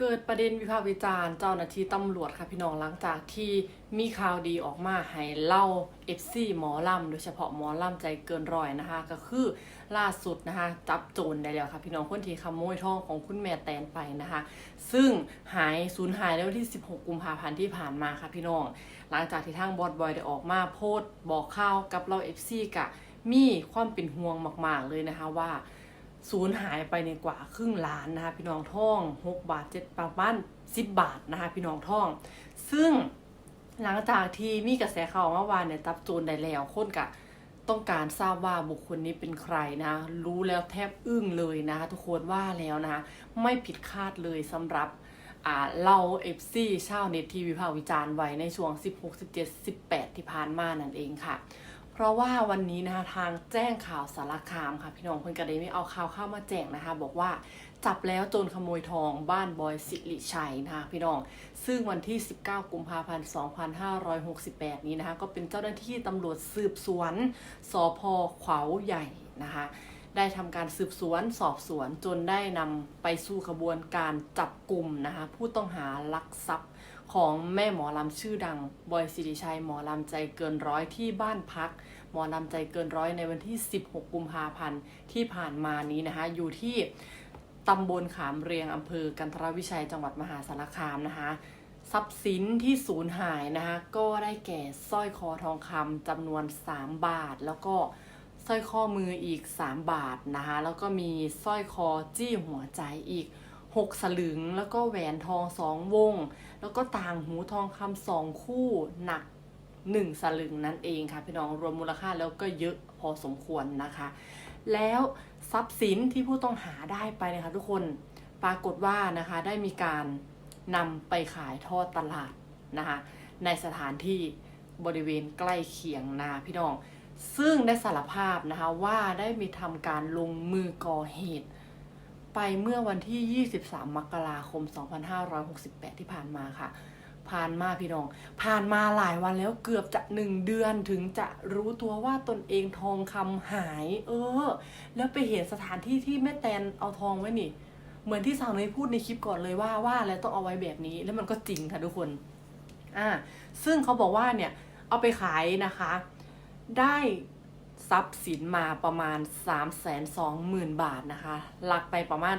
เกิดประเด็นวิพากษ์วิจารณ์เจ้าหน้าที่ตำรวจค่ะพี่น้องหลังจากที่มีข่าวดีออกมาให้เล่า FC หมอลำโดยเฉพาะหมอลำใจเกินร้อยนะคะ ก็คือล่าสุดนะคะ จับโจรได้แล้วค่ะพี่น้องคนที่ขโมยทองของคุณแม่แตนไปนะคะ ซึ่งหายสูญหายในวันที่ 16 กุมภาพันธ์ที่ผ่านมาค่ะพี่น้อง หลังจากที่ทางบอดบอยได้ออกมาโพสต์บอกข่าวกับเรา FC กะมีความเป็นห่วงมากๆเลยนะคะว่า สูญหายไปในกว่าครึ่งล้านนะคะพี่น้องท่อง 6 บาท7ประมาณ10 บาทนะคะพี่น้องท่อง ซึ่งหลังจากที่มีกระแสข่าวเมื่อวานเนี่ยจับโจรได้แล้วคนกะต้องการทราบว่าบุคคลนี้เป็นใครนะ รู้แล้วแทบอึ้งเลยนะคะทุกคนว่าแล้วนะคะไม่ผิดคาดเลยสำหรับอ่าเราเอฟซีชาวเน็ตทีวีภาควิจารณ์ไว้ในช่วง 16 17 18 ที่ผ่านมานั่นเองค่ะ เพราะว่าวันนี้นะคะทางแจ้งข่าวสารคามค่ะ พี่น้องเพิ่นก็ได้มีเอาข่าวเข้ามาแจ้งนะคะ บอกว่าจับแล้วโจรขโมยทองบ้านบอยสิริชัยนะคะพี่น้อง ซึ่งวันที่ 19 กุมภาพันธ์ 2568 นี้นะคะ ก็เป็นเจ้าหน้าที่ตำรวจสืบสวนสอพขวาวใหญ่นะคะ ได้ทำการสืบสวนสอบสวนจนได้นำไปสู่ขบวนการจับกลุ่มนะคะ ผู้ต้องหาลักทรัพย์ ของแม่หมอลำชื่อดัง บอยสิริชัยหมอลำใจเกินร้อยที่บ้านพัก หมอลำใจเกินร้อยในวันที่ 16 กุมภาพันธ์ที่ผ่านมานี้นะคะ อยู่ที่ตำบลขามเรียงอำเภอกันทรวิชัยจังหวัดมหาสารคามนะคะทรัพย์สินที่สูญหายนะคะก็ได้แก่สร้อยคอทองคำจำนวน 3 บาท แล้วก็สร้อยข้อมืออีก 3 บาทนะคะแล้วก็มีสร้อยคอจี้หัวใจอีก 6สลึง แล้วก็แหวนทอง2วง แล้วก็ต่างหูทองคำสองคู่หนัก1สลึงนั่นเองค่ะ พี่น้องรวมมูลค่าแล้วก็เยอะพอสมควรนะคะ แล้วทรัพย์สินที่ผู้ต้องหาได้ไปนะคะทุกคนปรากฏว่านะคะได้มีการนำไปขายทอดตลาดนะคะในสถานที่บริเวณใกล้เคียงนาพี่น้อง ซึ่งได้สารภาพนะคะว่าได้มีทำการลงมือก่อเหตุ ไปเมื่อวันที่ 23 มกราคม 2568 ที่ผ่านมาค่ะ ผ่านมาพี่น้อง ผ่านมาหลายวันแล้วเกือบจะหนึ่งเดือนถึงจะรู้ตัวว่าตนเองทองคำหาย เออ แล้วไปเห็นสถานที่ที่แม่แตนเอาทองไว้นี่ เหมือนที่สาวเนยพูดในคลิปก่อนเลยว่าว่าแล้วต้องเอาไว้แบบนี้ แล้วมันก็จริงค่ะทุกคน อ่า ซึ่งเขาบอกว่าเนี่ย เอาไปขายนะคะ ได้ ทรัพย์สินมาประมาณ 3 2 0 0 0 0 บาทนะคะหลักไปประมาณ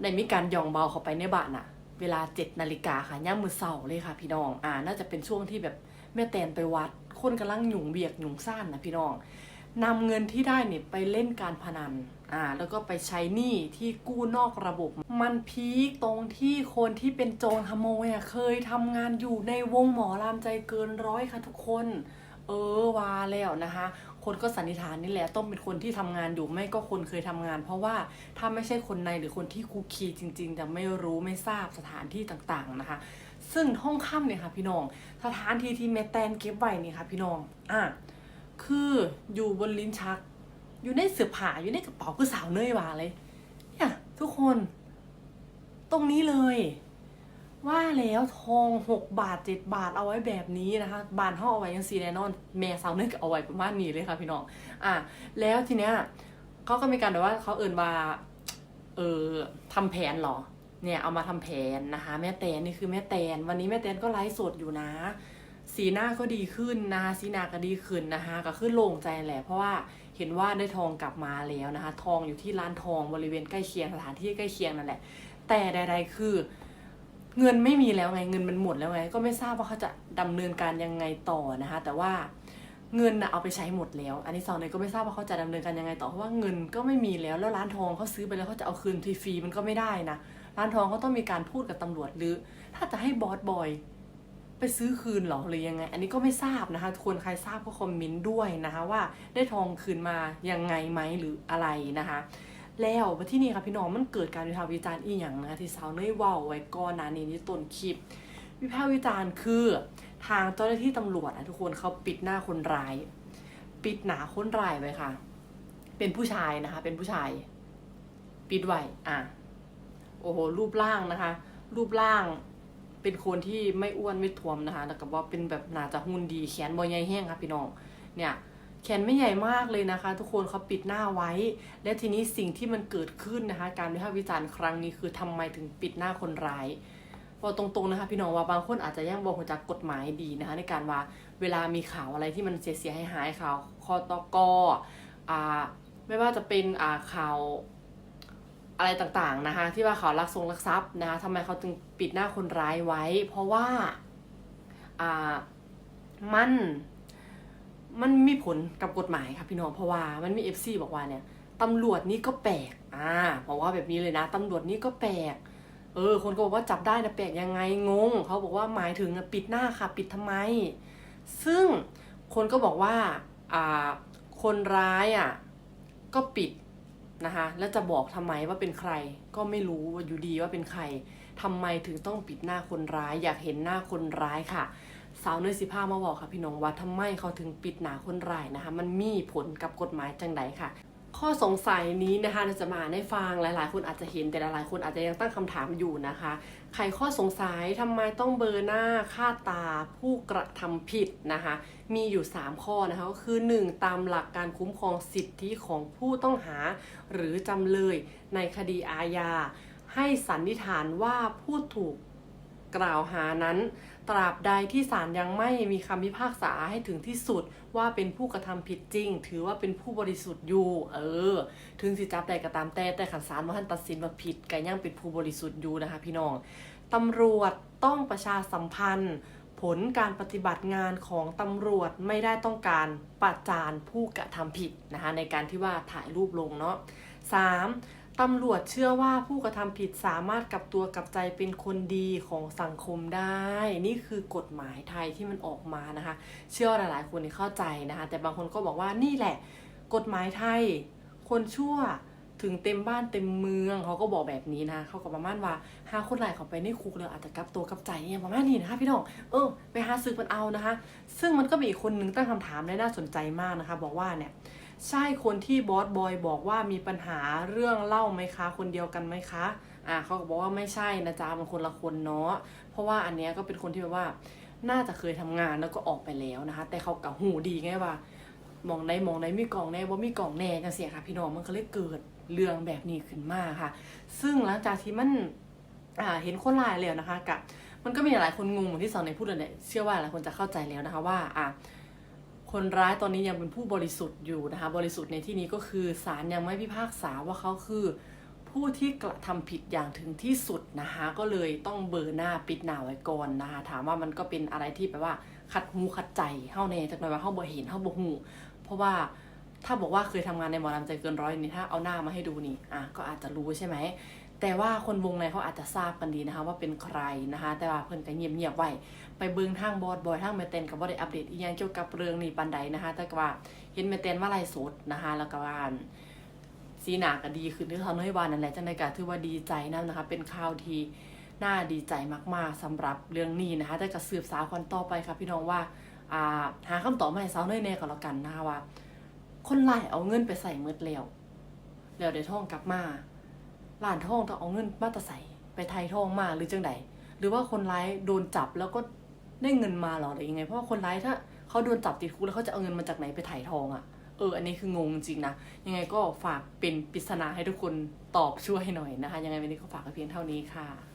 ในมีการย่องเบาเข้าไปในบาทน่ะเวลา7นาฬิกาค่ะย่ามมือเสาเลยค่ะ พี่น้องอ่าน่าจะเป็นช่วงที่แบบแม่แตนไปวัด คนกำลังหยุ่งเบียกหยุ่งซ่านนะพี่น้องนำเงินที่ได้เนี่ยไปเล่นการพนันอ่าแล้วก็ไปใช้หนี้ที่กู้นอกระบบ มันพีคตรงที่คนที่เป็นโจรขโมยอะเคยทำงานอยู่ในวงหมอลำใจเกินร้อยค่ะทุกคน เออว่าแล้วนะคะ คนก็สันนิษฐานนี่แหละต้องเป็นคนที่ทำงานอยู่ไม่ก็คนเคยทำงาน เพราะว่าถ้าไม่ใช่คนในหรือคนที่คุกคีจริง ๆ จะไม่รู้ไม่ทราบสถานที่ต่างๆนะคะ ซึ่งห้องค่ำเนี่ยค่ะพี่น้อง สถานที่ที่แม่แตนเก็บไว้นี่ค่ะพี่น้องอะคืออยู่บนลิ้นชัก อยู่ในเสื้อผ้าอยู่ในกระเป๋าคือสาวเนยว่าเลยเนี่ยทุกคน ตรงนี้เลย ว่าแล้วทองหกบาทเจ็ดบาทเอาไว้แบบนี้นะคะ บานห่อเอาไว้ยังซีแน่นอน แม่สาวเนยก็เอาไว้ประมาณนี้เลยค่ะพี่น้อง อะ แล้วทีเนี้ยเขาก็มีการแบบว่าเขาเอิ่นว่า เออทำแผนเหรอ เนี่ยเอามาทำแผนนะคะ แม่แตนนี่คือแม่แตน วันนี้แม่แตนก็ไลฟ์สดอยู่นะ สีหน้าก็ดีขึ้นนะคะสีหน้าก็ดีขึ้นนะคะ ก็ขึ้นโล่งใจแหละ เพราะว่าเห็นว่าได้ทองกลับมาแล้วนะคะ ทองอยู่ที่ร้านทองบริเวณใกล้เคียงสถานที่ใกล้เคียงนั่นแหละ แต่ใด ๆ คือ เงินไม่มีแล้วไงเงินมันหมดแล้วไง ก็ไม่ทราบว่าเขาจะดำเนินการยังไงต่อนะคะ แต่ว่าเงินนะเอาไปใช้หมดแล้ว อันนี้สองเลยก็ไม่ทราบว่าเขาจะดำเนินการยังไงต่อเพราะว่าเงินก็ไม่มีแล้วแล้วร้านทองเขาซื้อไปแล้วเขาจะเอาคืนทีฟรีมันก็ไม่ได้นะร้านทองเขาต้องมีการพูดกับตำรวจหรือ ถ้าจะให้บอสบอยไปซื้อคืนหรอหรือยังไง อันนี้ก็ไม่ทราบนะคะควรใครทราบก็คอมเมนต์ด้วยนะคะว่าได้ทองคืนมายังไงไหมหรืออะไรนะคะ แล้วมาที่นี่ค่ะพี่น้องมันเกิดการวิพากษ์วิจารณ์อีกอย่างนะคะที่สาวเนยเว่าไว้ก่อนหนานี้ที่ต้นคลิป วิพากษ์วิจารณ์คือทางเจ้าหน้าที่ตำรวจนะทุกคนเขาปิดหน้าคนร้าย ปิดหนาคนร้ายไว้ค่ะ เป็นผู้ชายนะคะ เป็นผู้ชาย ปิดไว้อะโอ้โหรูปร่างนะคะ รูปร่างเป็นคนที่ไม่อ้วนไม่ท้วมนะคะแล้วก็ว่าเป็นแบบหนาจะหุ่นดีแขนบอใหญ่แห้งค่ะพี่น้องเนี่ย แขนไม่ใหญ่มากเลยนะคะ ทุกคนเขาปิดหน้าไว้ และทีนี้สิ่งที่มันเกิดขึ้นนะคะ การวิพากษ์วิจารณ์ครั้งนี้คือทำไมถึงปิดหน้าคนร้ายบอกตรงๆนะคะพี่น้องว่าบางคนอาจจะยังบอกจากกฎหมายดีนะคะ ในการว่าเวลามีข่าวอะไรที่มันเสียหายหายข่าวคอตกอ่าไม่ว่าจะเป็นอ่าข่าวอะไรต่างๆนะคะ ที่ว่าเขาวรักทรงรักทรัพย์นะคะทำไมเขาถึงปิดหน้าคนร้ายไว้ เพราะว่าอ่ามัน มันมีผลกับกฎหมายค่ะพี่น้องเพราะว่ามันมีเอฟซีบอกว่าเนี่ยตำรวจนี่ก็แปลกอ่าบอกว่าแบบนี้เลยนะตำรวจนี่ก็แปลก เออ คนก็บอกว่าจับได้นะแปลกยังไงงงเขาบอกว่าหมายถึงปิดหน้าค่ะปิดทำไม ซึ่งคนก็บอกว่าอ่าคนร้ายอะก็ปิดนะคะแล้วจะบอกทำไมว่าเป็นใคร ก็ไม่รู้ว่าอยู่ดีว่าเป็นใครทำไมถึงต้องปิดหน้าคนร้าย อยากเห็นหน้าคนร้ายค่ะ สาวเนยสิภามาบอกค่ะพี่น้องว่าทำไมเขาถึงปิดหนาคนร้ายนะคะ มันมีผลกับกฎหมายจังใดค่ะ ข้อสงสัยนี้นะคะเราจะมาให้ฟังหลาย ๆ คนอาจจะเห็นแต่หลายๆคนอาจจะยังตั้งคำถามอยู่นะคะไขข้อสงสัยทำไมต้องเบอร์หน้าค่าตาผู้กระทำผิดนะคะ มีอยู่ 3 ข้อนะคะก็คือ 1. ตามหลักการคุ้มครองสิทธิของผู้ต้องหา หรือจำเลยในคดีอาญาให้สันนิษฐานว่าผู้ถูก กล่าวหานั้น ตราบใดที่ศาลยังไม่มีคำพิพากษาให้ถึงที่สุดว่าเป็นผู้กระทำผิดจริง ถือว่าเป็นผู้บริสุทธิ์อยู่ เออ ถึงสิจับใดก็ตามแต่แต่ขันศาลว่าท่านตัดสินว่าผิดก็ยังเป็นผู้บริสุทธิ์อยู่นะคะพี่น้องตำรวจต้องประชาสัมพันธ์ ผลการปฏิบัติงานของตำรวจไม่ได้ต้องการประจานผู้กระทำผิดนะคะในการที่ว่าถ่ายรูปลงเนาะ 3. ตำรวจเชื่อว่าผู้กระทำผิดสามารถกลับตัวกลับใจเป็นคนดีของสังคมได้ นี่คือกฎหมายไทยที่มันออกมานะคะ เชื่อว่าหลายๆ คนเข้าใจนะคะ แต่บางคนก็บอกว่านี่แหละ กฎหมายไทย คนชั่วถึงเต็มบ้านเต็มเมืองเขาก็บอกแบบนี้นะเขาก็ประมาณว่าหาคนหลายเขาไปในคุกเลยอาจจะกลับตัวกลับใจเนี่ยประมาณนี้นะคะพี่น้องเออไปหาซื้อมันเอานะคะ ซึ่งมันก็มีอีกคนนึงตั้งคำถามได้น่าสนใจมากนะคะ บอกว่าเนี่ย ใช่คนที่บอสบอยบอกว่ามีปัญหาเรื่องเล่าไหมคะ คนเดียวกันไหมคะอ่าเขาก็บอกว่าไม่ใช่นะจ๊ะมันคนละคนเนาะเพราะว่าอันเนี้ยก็เป็นคนที่แบบว่าน่าจะเคยทำงานแล้วก็ออกไปแล้วนะคะ แต่เขากับหูดีไงว่ามองในมองในมีกล่องแน่ว่ามีกล่องแน่จังเสียค่ะพี่น้องมันก็เลยเกิดเรื่องแบบนี้ขึ้นมาค่ะ ซึ่งหลังจากที่มันอ่าเห็นคนลายแล้วนะคะกับมันก็มีหลายคนงงเหมือนที่สอนในพูดเลยเนี่ยเชื่อว่าหลายคนจะเข้าใจแล้วนะคะว่าอ่า คนร้ายตอนนี้ยังเป็นผู้บริสุทธิ์อยู่นะคะ บริสุทธิ์ในที่นี้ก็คือศาลยังไม่พิพากษาว่าเขาคือ ผู้ที่กระทำผิดอย่างถึงที่สุดนะคะ ก็เลยต้องเบอร์หน้าปิดหน้าไว้ก่อนนะคะ ถามว่ามันก็เป็นอะไรที่แบบว่า ขัดหูขัดใจเฮาแน่จากหน่อยว่าเฮาบ่เห็นเฮาบ่หูเพราะว่าถ้าบอกว่าเคยทำงานในหมอลำใจเกินร้อยนี่ถ้าเอาหน้ามาให้ดูนี่อะก็อาจจะรู้ใช่ไหม แต่ว่าคนวงในเขาอาจจะทราบกันดีนะคะว่าเป็นใครนะคะ แต่ว่าเพิ่นก็เงียบๆไว้ไปเบิงทางบอดบอยทางแมเตนกับว่าได้อัปเดตอีกอย่างเกี่ยวกับเรื่องนี้ปันใดนะคะ แต่ว่าเห็นแมเตนว่าไลฟ์สดนะคะ แล้วก็ว่าสีหนาก็ดีขึ้นที่ทำให้วานนั่นแหละจังใดก็ถือว่าดีใจนะนะคะ เป็นข่าวที่น่าดีใจมากๆสำหรับเรื่องนี้นะคะ แต่ก็สืบสาวคนต่อไปค่ะพี่น้องว่าหาคำตอบมาให้สาวเนยแน่ก็แล้วกันนะคะว่า คนไล่เอาเงินไปใส่มืดแล้วแล้วได้ท่องกลับมา หลานทองต้องเอาเงินมาตะใส่ไปไทยทองมาหรือจังใดหรือว่าคนร้ายโดนจับแล้วก็ได้เงินมาหรอหรือยังไง เพราะว่าคนร้ายถ้าเขาโดนจับติดคุกแล้วเขาจะเอาเงินมาจากไหนไปถ่ายทองอะ่ะเอออันนี้คืองงจริงนะยังไงก็ฝากเป็นปริศนาให้ทุกคนตอบช่วยหน่อยนะคะ ยังไงวันนี้ก็ฝากเพียงเท่านี้ค่ะ